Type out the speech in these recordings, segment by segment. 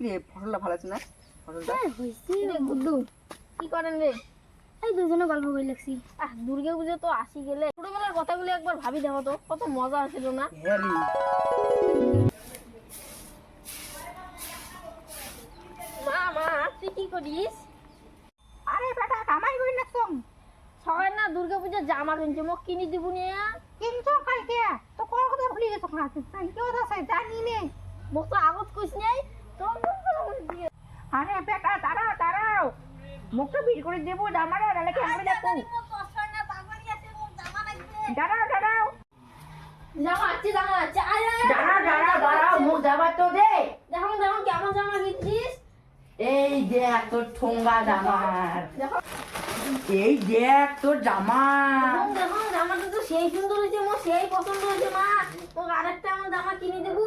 কি রে ফসলটা ভালো আছে না? ফসলটা? হয়েছি। গুড্ডু কি করেন রে? এই দুজনে গল্প করে লাগছি আহ দুর্গা পুজো তো আসি গেলে। ছোটবেলার কথাগুলো একবার ভাবি দেখো তো কত মজা আছিল না? হ্যাঁ মা মা তুই কি করিস? আরে বেটা কামাই করি না সং সবাই না দুর্গা পুজোর জামা কিনছে মোক কিনি দিব নিয়ে কিন্তু কালকে? তো কোন কথা ভুলে গেছো না কালকে কথা আছে জানি নে। মোক তো আগত কইস নাই তো আরে বেটা দাঁড়াও দাঁড়াও মুখটা ভিড় করে দেবো জামাটা নাহলে কেমন দেখো। দাঁড়াও দাঁড়াও। জামা আছে আছে। দাঁড়া দাঁড়া দাঁড়াও মুখ যাবা তো দে। দেখো দেখো কেমন জামা কিনছিস এই দেখ তোর ঠোঙ্গা এই দেখ তোর জামা। জামাটা তো সেই সুন্দর হয়েছে মোর সেই পছন্দ হয়েছে মা। আরেকটা আমার জামা কিনে দেবো।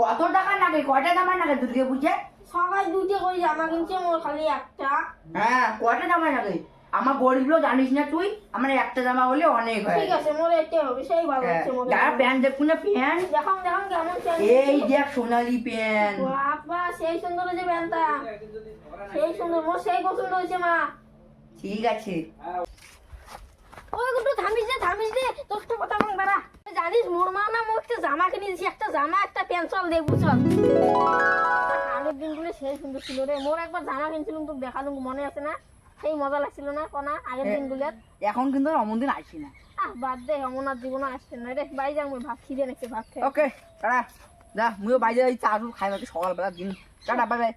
কত টাকা লাগে কয়টা জামা লাগে দুর্গা পূজা সবাই দুইটা করে জামা কিনছে মোর খালি একটা। হ্যাঁ কয়টা জামা লাগে? আমার গরিব লোক জানিস না তুই? আমার একটা জামা হলে অনেক হয়। ঠিক আছে মোর এটাই হবে সেই ভালো হ্যাঁ, হচ্ছে মোর। যারা প্যান্ট দেখুন না প্যান্ট। দেখাম দেখাম কেমন প্যান্ট এই দেখ সোনালি প্যান্ট। বাবা সেই সুন্দর হয়েছে প্যান্টটা। সেই সুন্দর মোর সেই পছন্দ হয়েছে মা। ঠিক আছে। ওই গুটু থামিস দে থামিস দে তোর তো কথা মন বেড়া। জানিস মোর মা না মোর একটা জামা কিনে দিয়েছি একটা জামা একটা প্যান্ট চল দেখব চল সেই সুন্দর ছিল রে মোর একবার জামা কিনছিলাম তোকে দেখালুম মনে আছে না? সেই মজা লাগছিল না কোনা আগের দিন দিনগুলো এখন কিন্তু অমন দিন আসি না। আহ বাদ দে অমন আর জীবনে আসছে না রে বাই যাং ভাত খিদে নাকি ভাত খাই। Okay tata. যা মুইও বাইরে যাই চা খাই নাকি সকালবেলা দিন টাটা বাই বাই।